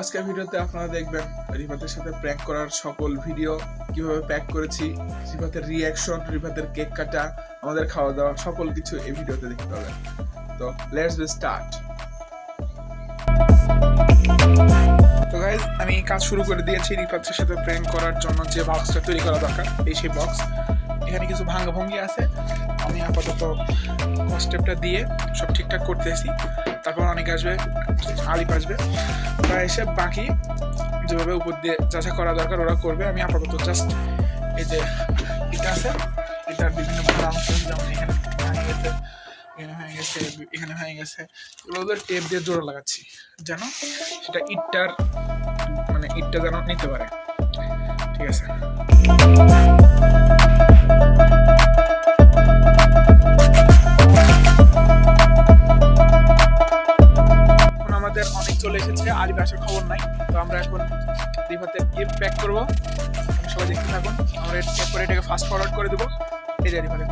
আজকের ভিডিওতে আপনারা দেখবেন রিফাতের সাথে প্র্যাঙ্ক করার সকল ভিডিও কীভাবে প্যাক করেছি রিফাতের রিয়াকশন রিফাতের কেক কাটা, আমাদের খাওয়া দাওয়া, সকল কিছু এই ভিডিওতে দেখতে পাবেন। তো লেটস বি স্টার্ট তো গাইজ আমি কাজ শুরু করে দিয়েছি রিফাতের সাথে প্র্যাঙ্ক করার জন্য যে বক্সটা তৈরি করা দরকার, এই সেই বক্স এখানে কিছু ভাঙ্গা ভঙ্গি আছে। আমি আপাতত স্টেপটা দিয়ে সব ঠিকঠাক করতেছি। তারপর অনেক আসবে। আলিপ আসবে ওরা এসে বাকি যেভাবে উপর দিয়ে যা যা করা দরকার ওরা করবে। আমি আপাতত জাস্ট এই যে এটা আছে, এটার বিভিন্ন ভালো অংশ যেমন এখানে ভেঙে গেছে, এখানে হয়ে গেছে, এখানে হয়ে গেছে। এগুলো টেপ দিয়ে জোড়া লাগাচ্ছি, যেন সেটা ইটটার মানে ইটটা যেন নিতে পারে। ঠিক আছে? চলে এসেছে আলিপ আসার খবর নাই, তো আমরা এখন রিফাতের গিফট প্যাক করব। সবাই দেখতে থাকুন, আমরা এরপরে এটাকে ফাস্ট ফরওয়ার্ড করে দেবো। এই যে রিফাতের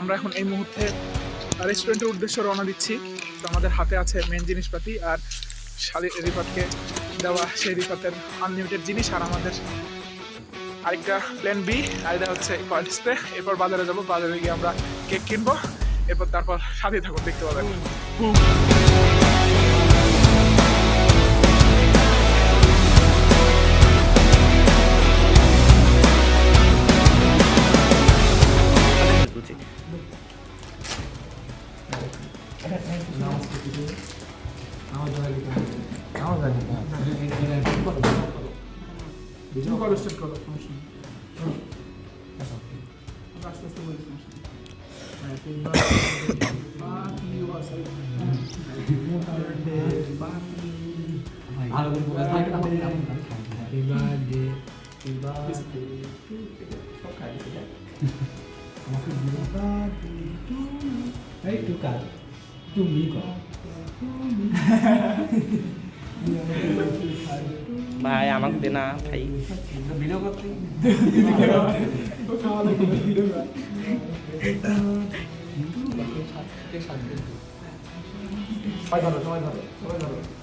আমরা এখন এই মুহূর্তে রেস্টুরেন্টের উদ্দেশ্যে রওনা দিচ্ছি। তো আমাদের হাতে আছে মেন জিনিসপাতি আর রিফাতকে দেওয়া সেই রিপাতের আনলিমিটেড জিনিস আর আমাদের আরেকটা প্ল্যান বি আর এটা হচ্ছে কয়েল এরপর বাজারে যাব, বাজারে গিয়ে আমরা কেক কিনবো, এরপর তারপর সাথে থাকুন, দেখতে পাবেন। ভালো করে ফোকাস থাকে আপনি আপনি হ্যাপি বার্থডে হ্যাপি বার্থডে সব খাই সেটা আমাকে দিও বার্থডে টু এই টু কার তুমি কর। ভাই আমাকে দে না ভাই। ভিডিও করতে। সবাই ধরো সবাই ধরো সবাই ধরো। আলু ভাই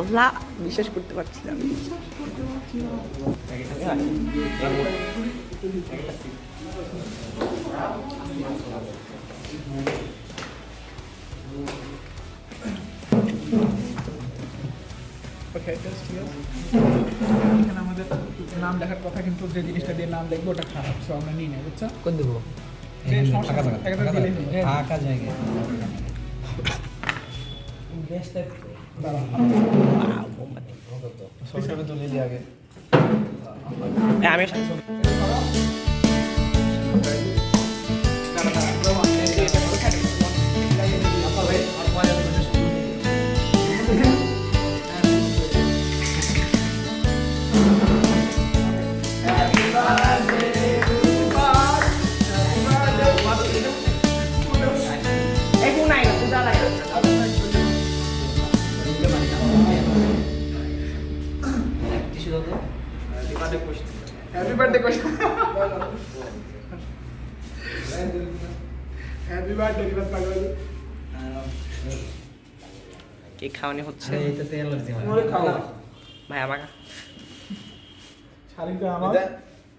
আল্লাহ বিশ্বাস করতে পারছি না ঠিক আছে এখানে আমাদের নাম লেখার কথা কিন্তু যে জিনিসটা দিয়ে নাম লিখব ওটা খারাপ সো আমরা নিই না বুঝছ? কোন দেবো? ফাঁকা জায়গা। কেক খাওয়ানি হচ্ছে? ভাই। আমাকে।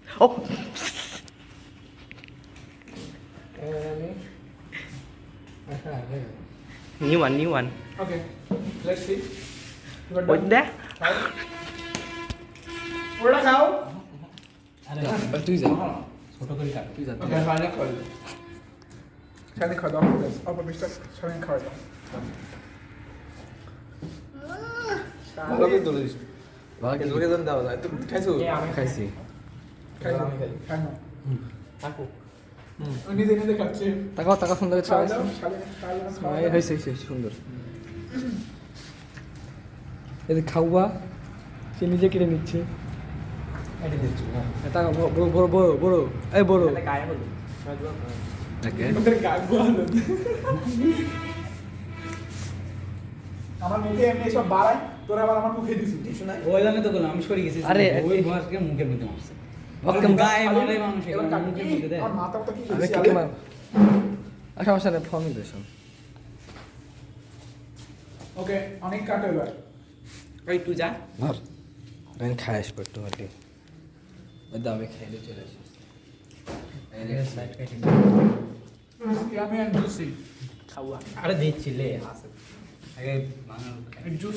ও। New one new one okay let's see ওই দে ওটা খাও। আরে তুই যা। ছোট করে কাট। তুই যা ওকে ফাইনাল খাও শাড়ি খাও দাও অল্প বিশটা শাড়ি খাও দাও করে তুলে কিছু করে দেন দাও তুমি খাইছো? খাইছি। খাই। নাও খাই নাও থাকো। ও নিজে নিজে খাচ্ছে। তাকাও তাকাও সুন্দর এই হয়েছে হয়েছে সুন্দর। এদের খাওয়া সে নিজে কেটে নিচ্ছে। তাকাও বড় বড় বড় বড় এই বড়। আমার মুখে এমনি সব বাড়াই তোরা আবার আমার মুখে দিছিস টিস্যু নাই? ওই জন্য তো বললাম আমি সরে গেছি। আরে, ওই এ- মুখের মধ্যে মারছে। ভক্ত গায়ে মারে মানুষ এবার মুখের মধ্যে দেয়। আমার মাথাটা কি কি মার। আর সমস্যা নেই ফর্মই দিস ওকে অনেক কাটো এবার। ওই তুই যা। ধর আমি খাই আসব একটু হাঁটি দামে খাইলে চলে আসিস আমি আর খাওয়া। আরে দিচ্ছি লে আসে আগে বানানো। জুস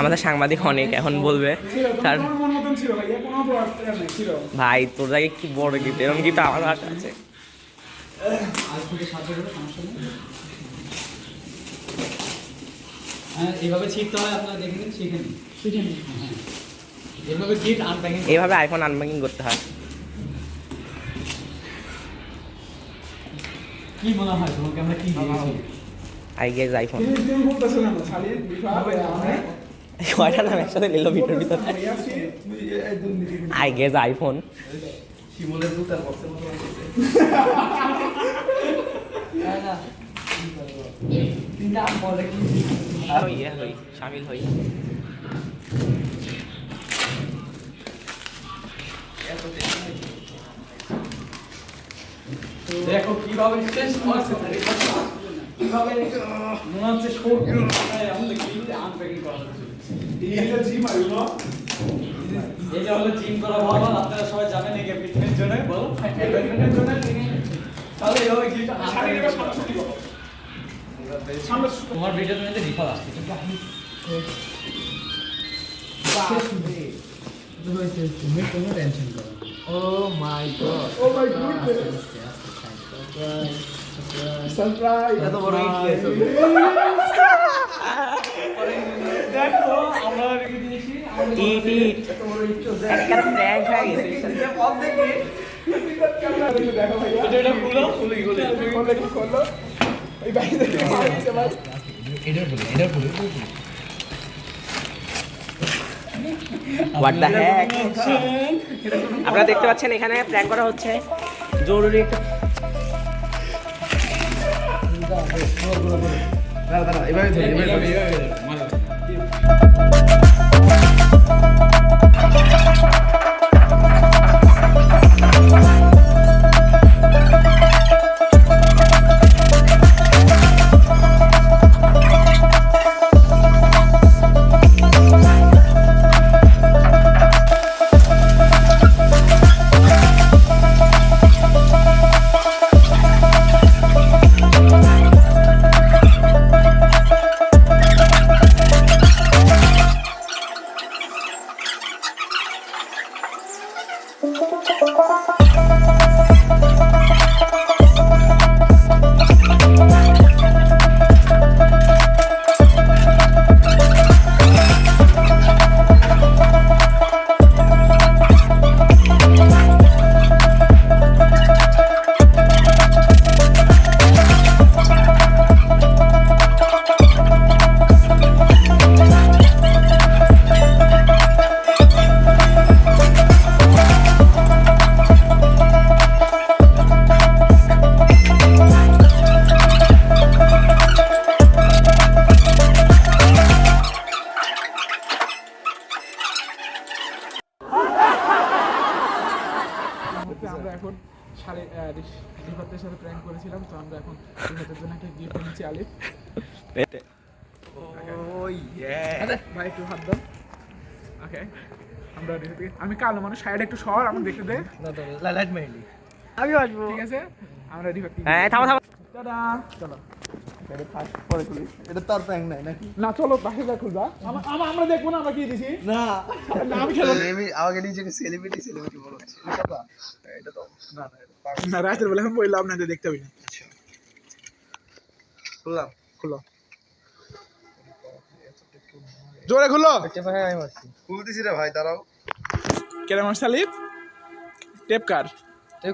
আমাদের সাংবাদিক অনেক এখন বলবে তার ভাই তোর জায়গায় কি বড় গিফট এরকম গিফট আমার হাতে আছে। হ্যাঁ শিখতে হয় আপনারা দেখে নিন শিখে নিন। শিখে নি এইভাবে গিফট আনপ্যাকিং এইভাবে আইফোন আনপ্যাকিং করতে হয়। কি মনে হয় তোমাকে? আমরা কি দিয়েছি? আই গেস আইফোন কয়টা নাম একসাথে নিল ভিডিওর ভিতরে আই গেস আইফোন ইয়ে হই শামিল হই দেখো কীভাবে শেষ করছে কীভাবে মনে হচ্ছে শোক আমাদের গিফট আনপ্যাকিং করা হচ্ছে। এইটা জি মারু না এই যে হলো জিম করা বাবা আপনারা সবাই জানেন এই ফিটনেস জন্য বলো। ফিটনেস জন্য তাহলে এইভাবে গিফট এবার সামনে তোমার ভিডিওতে মধ্যে রিফল আসছে কিন্তু আমি টেনশন করো ও my god. Oh my goodness surprise এত বড় দেখো আমরা রেখে দিয়েছি। ইট ইট একটা প্র্যাঙ্ক হয়ে গেছে। দেখো ভাইয়া এটা এটা খুলো খুলে খুলে খোলো। একটু খোলো এটার বলে এটার বলে এটার বলে হোয়াট দ্য হ্যাক আপনারা দেখতে পাচ্ছেন এখানে প্র্যাঙ্ক করা হচ্ছে। জরুরি একটা দাঁড়া দাঁড়া এভাবে ধরে এভাবে ধরে এভাবে ধরে মারো তো আমরা এখন জন্য একটা গিফট এনেছি আলিফ। আচ্ছা, ভাই একটু হাত দাও। ওকে আমরা আমি কালো মানুষ সাইড একটু শহর আমার দেখতে দে। লাইট আমি আসব। ঠিক আছে? আমরা রেডি হ্যাঁ থামো থামো। দাদা চলো এটা তোর প্র্যাঙ্ক নাই নাকি? না চলো বাসে যা। খুলবা আমা- আমা- আমরা দেখব না আমরা কি দিছি? না। না আমি খেলো আমাকে নিজেকে সেলিব্রিটি সেলিব্রিটি বলো। এটা তো না না এটা পাগল। না রাতের বেলা আমি বললাম না যে দেখতে হবে না। বললাম খুলো। জোরে খুলো। খুলতেছি রে ভাই দাঁড়াও। কেরাম সালিফ টেপ কার?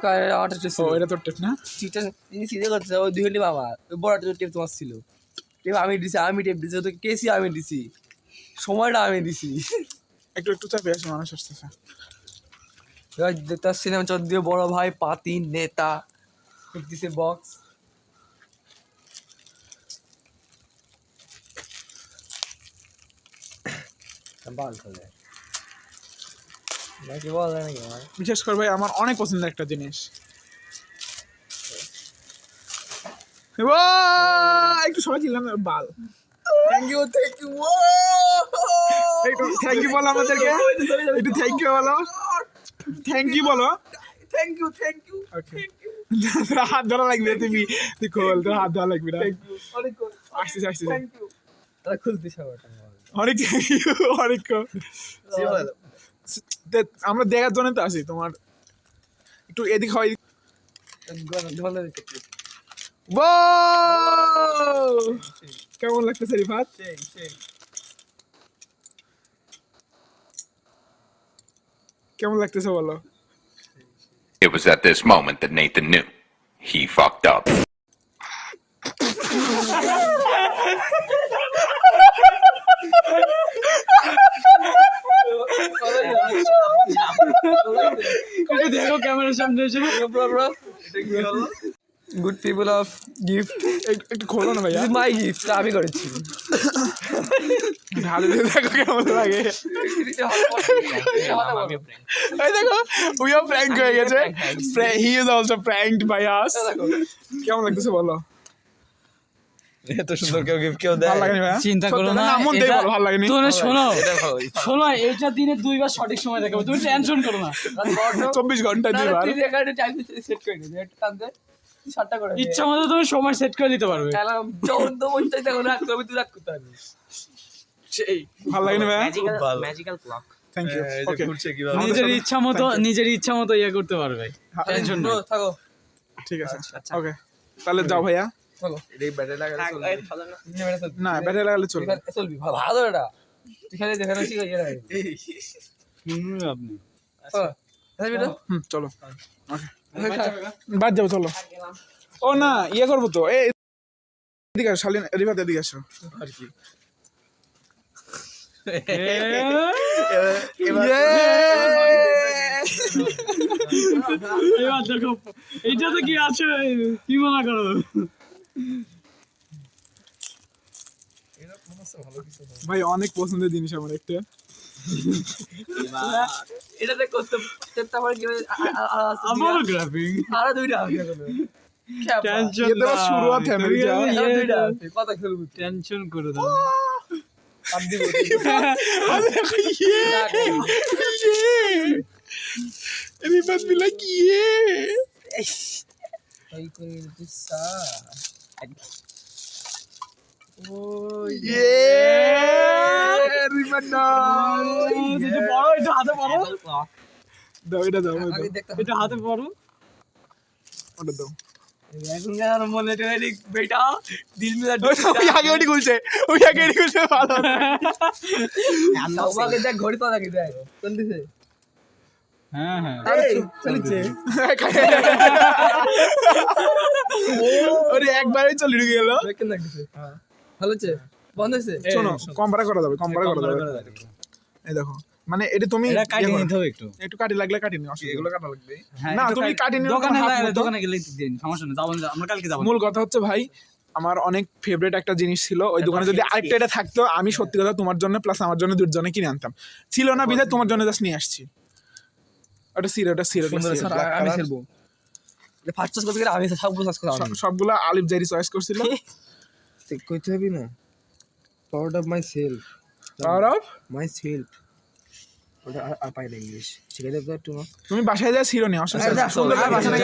কার অর্ডারটা ও ছিল এটা তোর টেপ না? চিটা তিনি সিধে করছে ওই দুই ঘণ্টা বাবা। বড় টেপ তোমার ছিল। টেপ আমি দিছি আমি টেপ দিছি তো কেসি আমি দিছি। সময়টা আমি দিছি। একটু একটু চাপে আসে মানুষ আসতেছে। তার সিনেমা চর দিয়ে বড় ভাই পাতি নেতা দিছে বক্স বাল খোলে। নাকি বল নাকি আমার? বিশেষ করে ভাই আমার অনেক পছন্দের একটা জিনিস। একটু সবাই ছিলাম বাল। থ্যাংক ইউ থ্যাংক ইউ একটু থ্যাংক ইউ বলো আমাদেরকে। একটু থ্যাংক ইউ বলো। থ্যাংক ইউ বলো। Thank you thank you okay তোর হাত ধরা লাগবে তুমি তুই খোল তোর হাত ধরা লাগবে না। অনেক আসতেছে আসতেছে। থ্যাংক অনেক থ্যাংক ইউ অনেক আমরা দেখার জন্য তো আসি তোমার একটু এদিক হয় ভালো Wow! কেমন লাগতেছে রিফাত সেই সেই কেমন লাগতেছে বলো It was at this moment that Nathan knew. He fucked up. দেখো ক্যামেরার সামনে এসে গুড পিপল অফ গিফট এক- একটু খোলো না ভাইয়া। মাই গিফট আমি করেছি। ঢালে দেখো কেমন লাগে। এই দেখো উই আর প্র্যাঙ্ক হয়ে গেছে। He is also pranked by us কেমন লাগতেছে বলো? এত সুন্দর কেউ গিফট কেউ লাগেনি চিন্তা করো না মন দিয়ে ভালো লাগেনি। তুমি শোনো শোনো এইটা দিনে দুইবার সঠিক সময় দেখাবো। তুমি টেনশন করো না। চব্বিশ ঘণ্টা দুইবার। তুই রেকর্ডে টাইম সেট করে দিবি একটা টান দে ইচ্ছা মতো তুমি সময় সেট করে দিতে পারবে। চৌদ্দ পঞ্চাশ টাকা রাখ করবি তুই রাখ করতে পারবি। সেই। ভালো লাগেনি ভাইয়া? Magical magical clock thank you okay নিজের ইচ্ছা মতো নিজের ইচ্ছা মতো ইয়ে করতে পারবে। টেনশন নেই। থাকো ঠিক আছে। ওকে তাহলে যাও ভাইয়া। থাকো এই ব্যাটারি লাগালে চলবে। না ব্যাটারি লাগালে চলবে। চলবি ভালো ভালো এটা। তুই খেলে দেখানো শিখে গেলে আপনি। চলো বাদ যাব চলো। ও না ইয়ে করব তো। এই এদিকে আসো শালিন রিফাত এদিকে আসো। এবার দেখো এইটাতে কি আছে? কি মনে করো? ভাই অনেক পছন্দের জিনিস আমার একটা। এটাতে করতে তারপর কি আমারও টেনশন করে দাও। কি এটা বড় এটা হাতে বড় দাও এটা দাও এটা হাতে বড়। ওটা দাও। এখনকার মনে বেটা দিল মিলা ওই আগে ওটি খুলছে। ওই আগে খুলছে ভালো। দেখ ঘড়ি তো লাগে দেখ কোন দিছে হ্যাঁ। হ্যাঁ চলিছে। ওরে একবারই চলে ঢুকে গেল। ভালো হচ্ছে? বন্ধ হয়েছে? শোনো কম্পারে করা যাবে কম্পারে করা যাবে। এই দেখো মানে এটা তুমি এটা ইয়ে। নিতে হবে একটু। একটু কাটি লাগলে কাটি নিও এগুলো কাটা লাগবে। হ্যাঁ, না তুমি কাটি- কাটি নিও দোকানে গেলে- দোকানে গেলে দিন সমস্যা নেই যাব আমরা কালকে যাব মূল কথা হচ্ছে ভাই আমার অনেক ফেভারিট একটা জিনিস ছিল ওই দোকানে যদি আরেকটা এটা থাকতো আমি সত্যি কথা তোমার জন্য প্লাস আমার জন্য দুজনে কিনে আনতাম। ছিল না বিধায় তোমার জন্য জাস্ট নিয়ে আসছি। ওটা সিরে ওটা সিরে আমি খেলব ফার্স্ট চাষ করতে গেলে আমি সব চাষ করতে আমি সবগুলা আলিফ জারি চয়েস করছিল কইতে হবে না। Power of my self power of my self ওটা আর- আর পাই না ইংলিশ শিখে দেবো একটু তুমি বাসায় যা সিরো নিয়ে অসুবিধা সুন্দর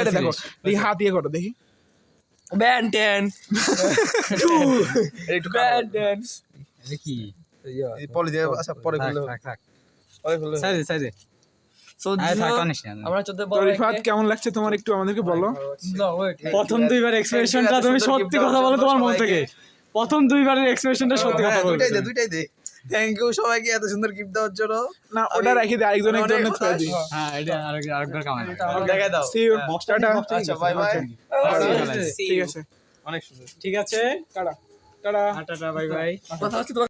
দেখো দেখি হাত ইয়ে করো দেখি। ব্যান টেন ব্যান টেন কি? পলি দিয়ে আচ্ছা পরে থাক, থাক, থাক। পরে খুললে সাইজে সাইজে। আমরা কেমন লাগছে তোমার একটু আমাদেরকে বলো? প্রথম দুইবার এক্সপ্রেশনটা তুমি সত্যি কথা বলো তোমার মন থেকে। প্রথম দুইবারের এক্সপ্রেশনটা সত্যি কথা বলো। দুইটাই দে দুইটাই দে। থ্যাংক ইউ সবাইকে এত সুন্দর গিফট দেওয়ার জন্য। না ওটা রেখে দে আরেকজনের অনেক জন্য থুয়ে হ্যাঁ এটা আরেক আরেকবার কামাই দেখাই দাও। See you. টাটা আচ্ছা বাই বাই ঠিক আছে। অনেক সুন্দর। ঠিক আছে? টাটা। টাটা। টাটা বাই বাই কথা হচ্ছে তোমার